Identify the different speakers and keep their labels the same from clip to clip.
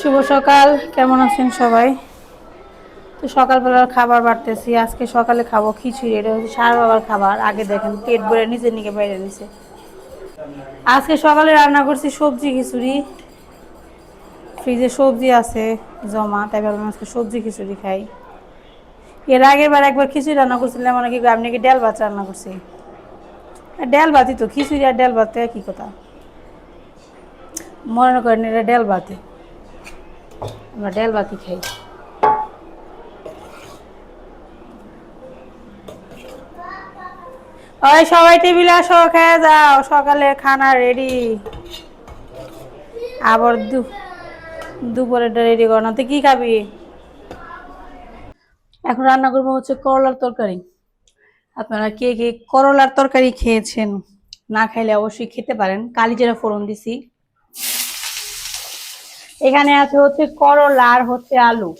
Speaker 1: শুভ সকাল। কেমন আছেন সবাই? তো সকালবেলার খাবার বাড়তেছি। আজকে সকালে খাব খিচুড়ি। এটা হচ্ছে সার বাবার খাবার। আগে দেখেন, পেট ভরে নিচে নিকে বাইরে নিচে আজকে সকালে রান্না করছি সবজি খিচুড়ি। ফ্রিজে সবজি আছে, জমা, তাই ভাবলাম আজকে সবজি খিচুড়ি খাই। এর আগের বার একবার খিচুড়ি রান্না করছিলাম মানে কি আমি নাকি ডাল ভাত রান্না করছি। ডাল ভাতই তো, খিচুড়ি আর ডাল ভাত কি কথা? মনে করেন এটা ডাল ভাতে আমরা ডাল ভাতই খাই। ওই সবাই টেবিলে আসো, খেয়ে যাও, সকালে খানা রেডি আবার দু দুপুরেরটা রেডি কর না তুই কি খাবি? এখন রান্না করব হচ্ছে করলার তরকারি। আপনারা কে কে করলার তরকারি খেয়েছেন না খাইলে অবশ্যই খেতে পারেন। কালিজিরা ফোড়ন দিছি। এখানে আছে হচ্ছে করলা আর হচ্ছে আলু।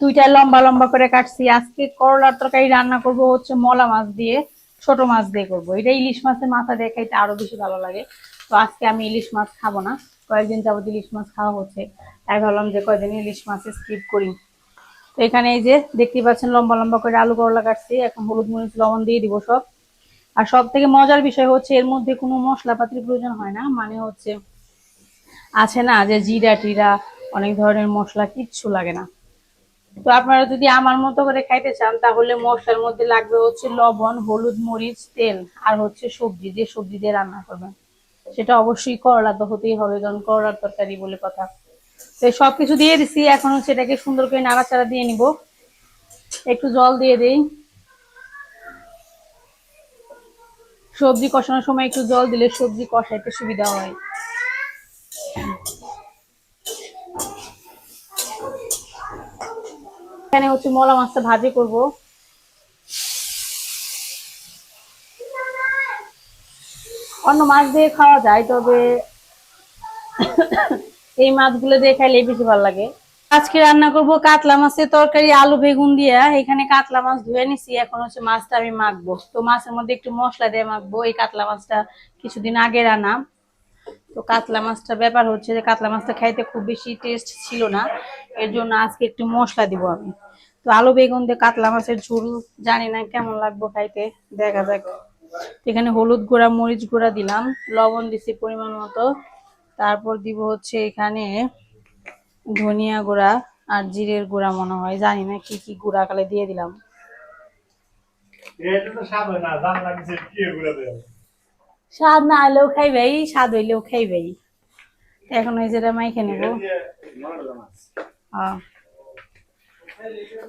Speaker 1: দুইটা লম্বা লম্বা করে কাটছি। আজকে করলার তরকারি রান্না করব হচ্ছে মলা মাছ দিয়ে, ছোট মাছ দিয়ে করব। এটা ইলিশ মাছের মাথা দিয়ে খাইতে আরও বেশি ভালো লাগে। তো আজকে আমি ইলিশ মাছ খাব না। কয়েকদিন যাবত ইলিশ মাছ খাওয়া হচ্ছে। তাই ভাবলাম যে কয়েকদিন ইলিশ মাছ স্কিপ করি। তো এখানে এই যে দেখতেই পাচ্ছেন লম্বা লম্বা করে আলু করলা কাটছি। এখন হলুদ মরিচ, লবণ দিয়ে দিব সব। আর সব থেকে মজার বিষয় হচ্ছে এর মধ্যে কোনো মশলাপাতির প্রয়োজন হয় না। মানে হচ্ছে আছে না যে জিরা টিরা, অনেক ধরনের মশলা, কিচ্ছু লাগে না। তো আপনারা যদি আমার মতো করে খাইতে চান, তাহলে মশলার মধ্যে লাগবে হচ্ছে লবণ, হলুদ, মরিচ, তেল, আর হচ্ছে সবজি, যে সবজি দিয়ে রান্না করবেন। সেটা অবশ্যই করলা তো হতেই হবে, কারণ করলার তরকারি বলে কথা। তো সবকিছু দিয়ে দিছি, এখন হচ্ছে এটাকে সুন্দর করে নাড়াচাড়া দিয়ে নিব। একটু জল দিয়ে দেই। সবজি কষানোর সময় একটু জল দিলে সবজি কষাইতে সুবিধা হয়। এখানে হচ্ছে মলা মাছটা ভাজি করব। অন্য মাছ দিয়ে খাওয়া যায়, তবে এই মাছগুলো দিয়ে খাইলে বেশি ভালো লাগে। আজকে রান্না করব কাতলা মাছের তরকারি, আলু বেগুন দিয়ে। এখানে কাতলা মাছ ধুয়ে নিছি, এখন হচ্ছে মাছটা আমি মাখবো। তো মাছের মধ্যে একটু মশলা দিয়ে মাখবো, এই কাতলা মাছটা কিছুদিন আগে রান্না। তো কাতলা মাছটা ব্যাপার হচ্ছে যে কাতলা মাছটা খাইতে খুব বেশি টেস্ট ছিল না। এর জন্য আজকে একটু মশলা দিব আমি। তো আলু, বেগুন দিয়ে কাতলা মাছের ঝোল, জানি না কেমন লাগবে খাইতে, দেখা যাক। এখানে হলুদ গুঁড়া, মরিচ গুঁড়া দিলাম, লবণ দিছি পরিমাণ মতো। তারপর দিব হচ্ছে এখানে ধনিয়া গুঁড়া আর জিরের গুঁড়া মনে হয়, জানি না কি কি গুঁড়া কালে দিয়ে দিলাম।
Speaker 2: এটা তো হয় না জান লাগছে কি দেয়
Speaker 1: স্বাদ না হলেও খাইবেই স্বাদ হইলেও খাইবেই এখন ওই যেটা মাইখে নেব।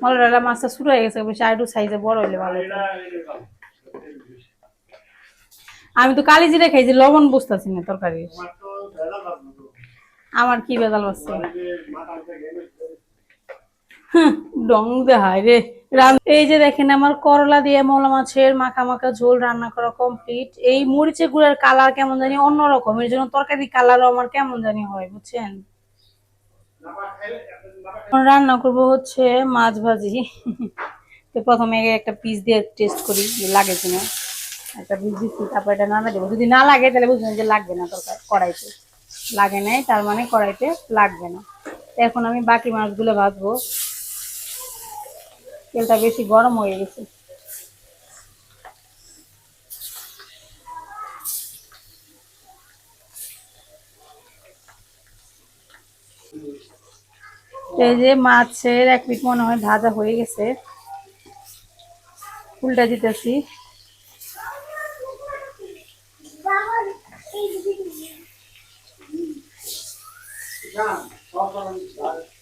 Speaker 1: মলাডালা মাছটা শুরু হয়ে গেছে আরেকটু সাইজে বড় হইলে ভালো আমি তো কালি জিরে খাইছি, লবণ বুঝতেছি না তরকারি আমার কি বেজাল বাসছে ডং দেখায় রে। রান- এই যে দেখেন আমার করলা দিয়ে মোলা মাছের মাখা মাখা ঝোল রান্না করা কমপ্লিট এই মরিচের গুঁড়ার কালার কেমন জানি অন্যরকম। এর জন্য তরকারি কালারও আমার কেমন জানি হয়, বুঝছেন? রান্না করব হচ্ছে মাছ ভাজি। তো প্রথমে একটা পিস দিয়ে টেস্ট করি লাগে কিনা। একটা পিস দিচ্ছি তারপর এটা নামে দেবো। যদি না লাগে, তাহলে বুঝবেন যে লাগবে না তরকারি কড়াইতে। লাগে নাই, তার মানে কড়াইতে লাগবে না। এখন আমি বাকি মাছগুলো ভাজবো। তেলটা বেশি গরম হয়ে গেছে। এই যে মাছের এক পিট মনে হয় ভাজা হয়ে গেছে। উল্টা দিতেছি। এ,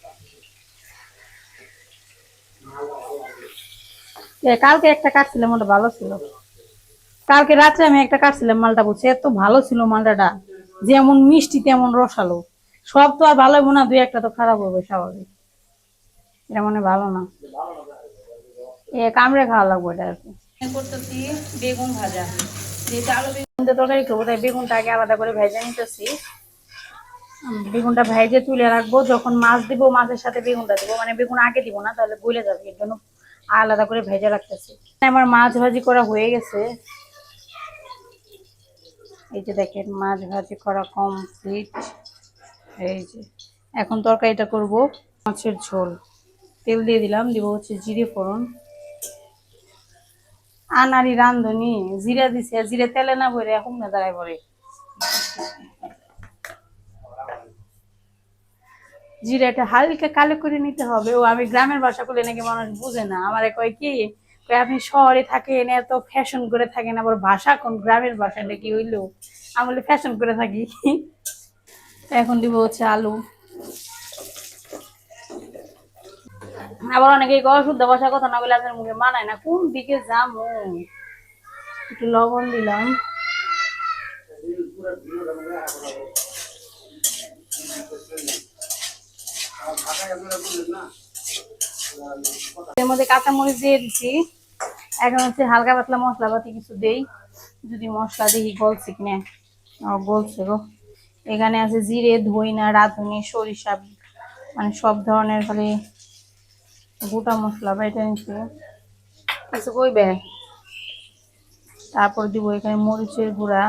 Speaker 1: কালকে একটা কাটছিলাম ওটা ভালো ছিল। কালকে রাত্রে আমি একটা কাটছিলাম মালটা বুঝছি, এত ভালো ছিল মালটাটা। যেমন মিষ্টি, তেমন রসালো। সব তো আর ভালো হবে না, দুই একটা তো খারাপ হবে স্বাভাবিক। এটা মনে ভালো না। এ, কামড়ে খাওয়া লাগবে এটা আর কি। বেগুন ভাজা। যেহেতু আলু বেগুন তরকারি করব, তাই বেগুনটা আগে আলাদা করে ভেজে নিতেছি। বেগুনটা ভেজে তুলে রাখব। যখন মাছ দিব, মাছের সাথে বেগুনটা দিব। মানে বেগুন আগে দিব না, তাহলে গলে যাবে। এর জন্য আলাদা করে ভেজে রাখতেছি। আমার মাছ ভাজি করা হয়ে গেছে। এই যে দেখেন, মাছ ভাজি করা কমপ্লিট এই যে, এখন তরকারিটা করব। মাছের ঝোল। তেল দিয়ে দিলাম, দিব হচ্ছে জিরে ফোড়ন। আনারি রান্ধনি, জিরা দিছে, জিরে তেলে না ভরে এখন না দাঁড়ায় পরে জিরাটা হালকা কালো করে নিতে হবে। ও, আমি গ্রামের ভাষা করলে নাকি মানুষ বুঝে না। আমার কয় কি আপনি শহরে থাকেন, এত ফ্যাশন করে থাকেন, আবার ভাষা কোন গ্রামের ভাষাটা নাকি হইল? আমি ফ্যাশন করে থাকি। এখন দিব হচ্ছে আলু। আবার অনেকেই গলা শুদ্ধ ভাষা কথা না বলে আপনার মুখে মানায় না। কোন দিকে যাব? একটু লবণ দিলাম। এর মধ্যে কাঁচামরিচ দিয়ে দিচ্ছি এখন হচ্ছে হালকা পাতলা মশলাপাতি কিছু দেই। যদি মশলা দেখি গলছে কিনা। গলছে গো। এখানে আছে জিরে, ধইনা, রাঁধুনি, সরিষা মানে সব ধরনের খালি গোটা মশলা বাইটা নিচ্ছে কিছু কইবে? তারপর দিব এখানে মরিচের গুঁড়া।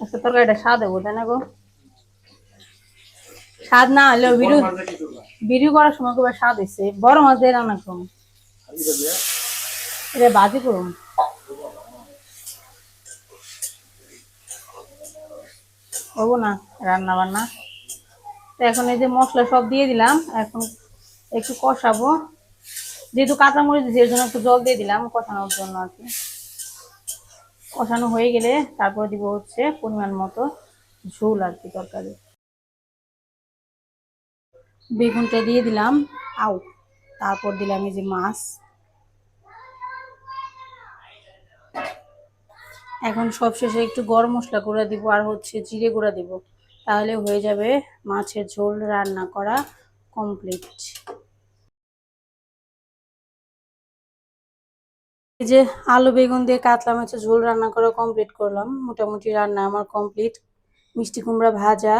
Speaker 1: আচ্ছা তরকারিটা স্বাদ হব তাই না গো? স্বাদ না হলেও বিরু ভিডিও করার সময় খুব স্বাদ হয়েছে বড় মাছ দিয়ে রান্না করুন।
Speaker 2: এটা
Speaker 1: বাজি করুন। হব না রান্না বান্না। তো এখন এই যে মশলা সব দিয়ে দিলাম। এখন একটু কষাবো। যেহেতু কাঁচামরিচ দিয়েছি এর জন্য একটু জল দিয়ে দিলাম কষানোর জন্য আর কি। কষানো হয়ে গেলে তারপর দিব হচ্ছে পরিমাণ মতো ঝোল আর কি তরকারি। বেগুনটা দিয়ে দিলাম। আউ। তারপর দিলাম এই যে মাছ। এখন সবশেষে একটু গরম মশলা গুঁড়া দিব আর হচ্ছে জিরে গুঁড়া দিব। তাহলে হয়ে যাবে মাছের ঝোল রান্না করা কমপ্লিট এই যে আলু, বেগুন দিয়ে কাতলা মাছের ঝোল রান্না করা কমপ্লিট করলাম। মোটামুটি রান্না আমার কমপ্লিট মিষ্টি কুমড়া ভাজা,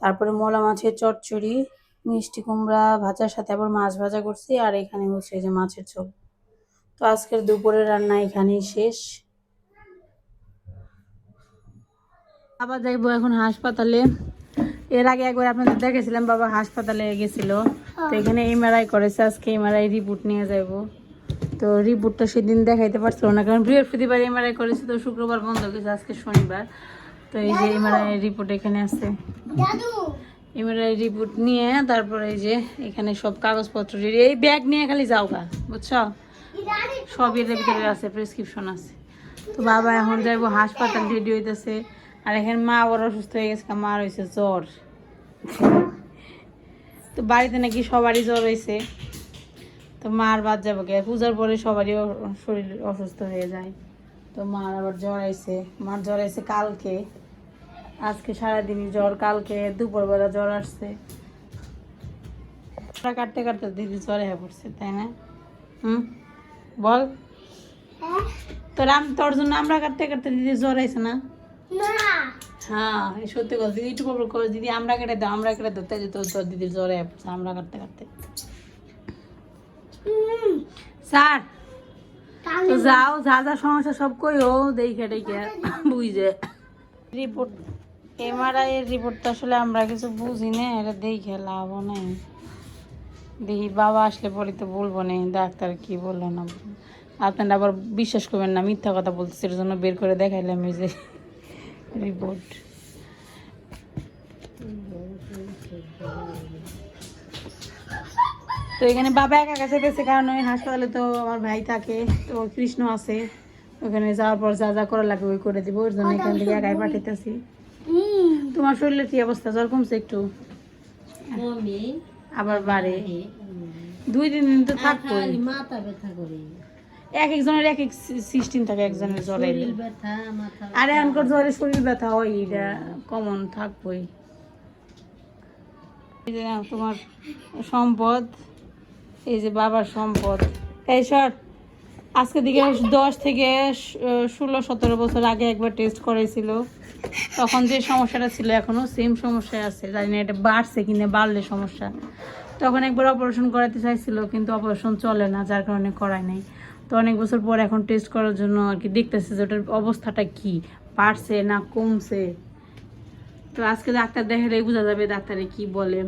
Speaker 1: তারপরে মলা মাছের চচ্চড়ি মিষ্টি কুমড়া ভাজার সাথে আবার মাছ ভাজা করছি, আর এখানে হচ্ছে যে মাছের ঝোল। তো আজকের দুপুরের রান্না এখানেই শেষ। আবার যাইবো এখন হাসপাতালে। এর আগে একবার আপনাদের দেখেছিলাম, বাবা হাসপাতালে গেছিল। তো এখানে এমআরআই করেছে, আজকে এমআরআই রিপোর্ট নিয়ে যাইব। তো রিপোর্টটা সেদিন দেখাইতে পারছিল না, কারণ বৃহস্পতিবার এমআরআই করেছে, তো শুক্রবার বন্ধ গেছে আজকে শনিবার। তো এই যে এমআরআই রিপোর্ট এখানে আছে। এমআরআই রিপোর্ট নিয়ে, তারপরে এই যে এখানে সব কাগজপত্র। এই ব্যাগ নিয়ে খালি যাও গা বুঝছ? সব এর ভিতরে আছে প্রেসক্রিপশন আছে। তো বাবা এখন যাইবো, হাসপাতাল রেডি হইতেছে। আর এখানে মা বড় অসুস্থ হয়ে গেছে, মা হয়েছে জ্বর। তো বাড়িতে নাকি সবারই জ্বর হয়েছে তো মার বাদ যাব কে পূজার পরে সবারই শরীর অসুস্থ হয়ে যায়। তো মার আবার জ্বর আইছে, মার জ্বর আইছে কালকে। আজকে সারাদিনই জ্বর কালকে দুপুরবেলা জ্বর আসছে। কাটতে কাটতে দিদি জ্বরে হয়ে পড়ছে তাই না? হুম? বল। তোর আম তোর জন্য আমরা কাটতে কাটতে দিদি জ্বর আইছে না? হ্যাঁ সত্যি কথা দিদি একটু করে দিদি আমরা কেটে দাও আমরা কেটে দাও তাই যে তোর তোর দিদির জ্বরে হয়ে পড়ছে আমরা কাটতে কাটতে। স্যার তো যাও যা যা সমস্যা সব কই ও দেখে দেখে বুঝে রিপোর্ট এমআরআই এর রিপোর্ট তো আসলে আমরা কিছু বুঝি না, এটা দেখে লাভ নেই। দেখি বাবা আসলে পরে তো বলব না, ডাক্তার কি বলল না আপনারা আবার বিশ্বাস করবেন না, মিথ্যা কথা বলতেছে, এর জন্য বের করে দেখাইলাম এই যে রিপোর্ট তো এখানে বাবা একা কাছে গেছে কারণ ওই হাসপাতালে তো আমার ভাই থাকে, তো কৃষ্ণ আছে। ওখানে যাওয়ার পর যা যা করা লাগে ওই করে দিব, ওর জন্য এখান থেকে একাই পাঠাইতেছি। তোমার শরীরের কি অবস্থা? জ্বর কমছে একটু? আবার বাড়ে। দুই তিন দিন তো থাকব
Speaker 3: মাথা ব্যথা করে।
Speaker 1: এক একজনের এক এক সিস্টেম থাকে একজনের জ্বর আর এখনকার জ্বরে শরীর ব্যথা হয় এটা কমন থাকবই। তোমার সম্পদ এই যে বাবার সম্পদ। এই সর আজকে দিকে দশ থেকে ষোলো সতেরো বছর আগে একবার টেস্ট করেছিল তখন যে সমস্যাটা ছিল এখনও সেম সমস্যায় আছে। জানি না এটা বাড়ছে কিনা বাড়লে সমস্যা। তখন একবার অপারেশন করাতে চাইছিল কিন্তু অপারেশন চলে না যার কারণে করায় নাই। তো অনেক বছর পর এখন টেস্ট করার জন্য আর কি দেখতেছে যে ওটার অবস্থাটা কি বাড়ছে না কমছে? তো আজকে ডাক্তার দেখালেই বোঝা যাবে ডাক্তারে কি বলে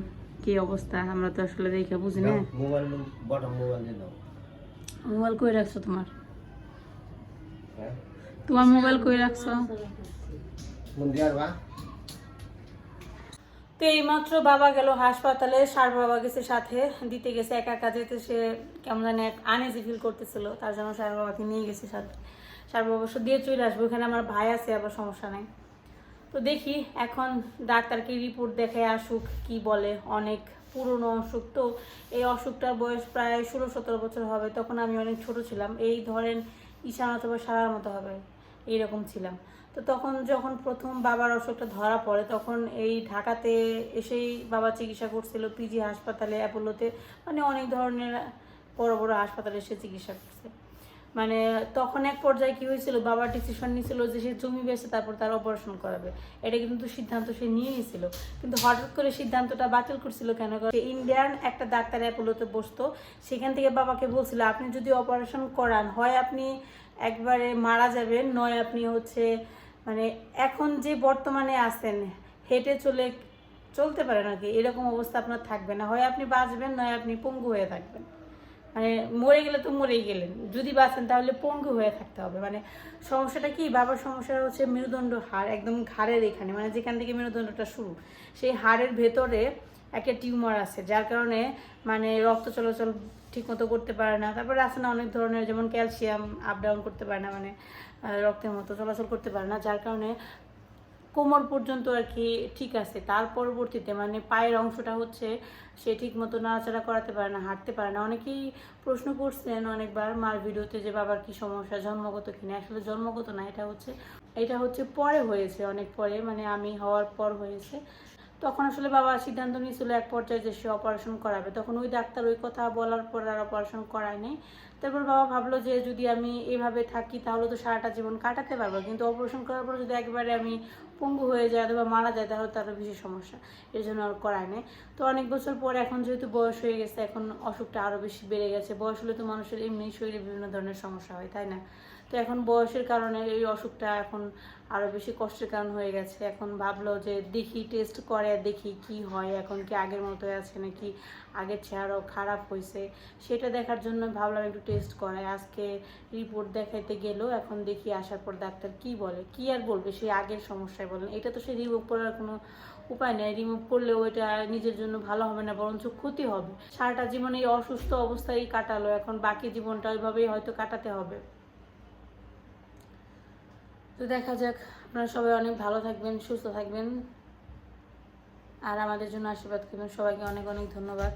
Speaker 1: কি অবস্থা। আমরা তো আসলে দেখে বুঝি না।
Speaker 4: মোবাইল
Speaker 1: কই রাখছো তোমার?
Speaker 4: হ্যাঁ?
Speaker 1: তোমার মোবাইল কই রাখছো? তো এইমাত্র বাবা গেল হাসপাতালে, সার বাবা গেছে সাথে, দিতে গেছে, একা একা যেতে সে কেমন জানি আনইজি ফিল করতেছিল, তার জন্য সার বাবাকে নিয়ে গেছে সাথে। সার বাবা অবশ্য দিয়ে চলে আসব, ওখানে আমার ভাই আছে, আবার সমস্যা নাই। তো দেখি এখন ডাক্তারকে রিপোর্ট দেখে আসুক, কি বলে, অনেক পুরনো অসুখ। তো এই অসুখটার বয়স প্রায় ষোলো সতেরো বছর হবে, তখন আমি অনেক ছোট ছিলাম, এই ধরেন ঈশান অথবা সারার মতো হবে। এইরকম ছিলাম। তো তখন যখন প্রথম বাবার অসুখটা ধরা পড়ে, তখন এই ঢাকাতে এসেই বাবা চিকিৎসা করছিল পিজি হাসপাতালে, অ্যাপোলোতে মানে অনেক ধরনের বড় বড় হাসপাতালে এসে চিকিৎসা করছে। মানে তখন এক পর্যায়ে কি হয়েছিল, বাবা ডিসিশন নিয়েছিল যে সে জমি বেচে তারপর তার অপারেশন করাবে। এটা কিন্তু সিদ্ধান্ত সে নিয়ে নিয়েছিল কিন্তু হঠাৎ করে সিদ্ধান্তটা বাতিল করছিল কেন? ইন্ডিয়ান একটা ডাক্তার অ্যাপোলোতে বসতো, সেখান থেকে বাবাকে বলছিল, আপনি যদি অপারেশন করান, হয় আপনি একবারে মারা যাবেন। নয়, আপনি হচ্ছে মানে এখন যে বর্তমানে আছেন, হেঁটে চলে, চলতে পারেন আর কি এরকম অবস্থা আপনার থাকবে না। হয় আপনি বাঁচবেন, নয়, আপনি পঙ্গু হয়ে থাকবেন। মানে মরে গেলে তো মরেই গেলেন। যদি বাঁচেন তাহলে পঙ্গু হয়ে থাকতে হবে। মানে সমস্যাটা কি? বাবার সমস্যাটা হচ্ছে মেরুদণ্ড হাড়, একদম ঘাড়ের এখানে মানে যেখান থেকে মেরুদণ্ডটা শুরু। সেই হাড়ের ভেতরে একটা টিউমার আছে, যার কারণে মানে রক্ত চলাচল ঠিকমতো করতে পারে না। তারপরে আছে না অনেক ধরনের, যেমন ক্যালসিয়াম আপ ডাউন করতে পারে না মানে রক্তের মতো চলাচল করতে পারে না, যার কারণে কোমর পর্যন্ত আর কি ঠিক আছে। তার পরবর্তীতে মানে পায়ের অংশটা হচ্ছে সে ঠিক মতো নাড়াচাড়া করাতে পারে না, হাঁটতে পারে না। অনেকেই প্রশ্ন করছেন অনেকবার মার ভিডিওতে যে, বাবার কি সমস্যা? জন্মগত কিনা আসলে জন্মগত না, এটা হচ্ছে এটা হচ্ছে পরে হয়েছে, অনেক পরে মানে আমি হওয়ার পর হয়েছে। তখন আসলে বাবা সিদ্ধান্ত নিয়েছিল এক পর্যায়ে যে সে অপারেশন করাবে। তখন ওই ডাক্তার ওই কথা বলার পর আর অপারেশন করায়নি তারপর বাবা ভাবলো যে যদি আমি এভাবে থাকি তাহলে তো সারাটা জীবন কাটাতে পারব। কিন্তু অপারেশন করার পর যদি একবারে আমি পঙ্গু হয়ে যায় অথবা মারা যায় তাহলে তারও বেশি সমস্যা। এর জন্য আর করায় নেই। তো অনেক বছর পরে এখন যেহেতু বয়স হয়ে গেছে, এখন অসুখটা আরও বেশি বেড়ে গেছে। বয়স হলে তো মানুষের এমনি শরীরে বিভিন্ন ধরনের সমস্যা হয়, তাই না? তো এখন বয়সের কারণে এই অসুখটা এখন আরও বেশি কষ্টের কারণ হয়ে গেছে। এখন ভাবলো যে দেখি টেস্ট করে দেখি কি হয়, এখন কি আগের মতো আছে নাকি আগের চেয়ে আরও খারাপ হয়েছে। সেটা দেখার জন্য ভাবলাম একটু টেস্ট করাই। আজকে রিপোর্ট দেখাইতে গেলো, এখন দেখি আসার পর ডাক্তার কি বলে, কি আর বলবে সেই আগের সমস্যায় বলেন। এটা তো সে রিমুভ করার কোনো উপায় নেই। রিমুভ করলেও ওইটা নিজের জন্য ভালো হবে না, বরঞ্চ ক্ষতি হবে। সারাটা জীবন এই অসুস্থ অবস্থায় কাটালো, এখন বাকি জীবনটা ওইভাবেই হয়তো কাটাতে হবে। তো দেখা যাক। আপনারা সবাই অনেক ভালো থাকবেন, সুস্থ থাকবেন। আর আমাদের জন্য আশীর্বাদ করবেন। সবাইকে অনেক অনেক ধন্যবাদ।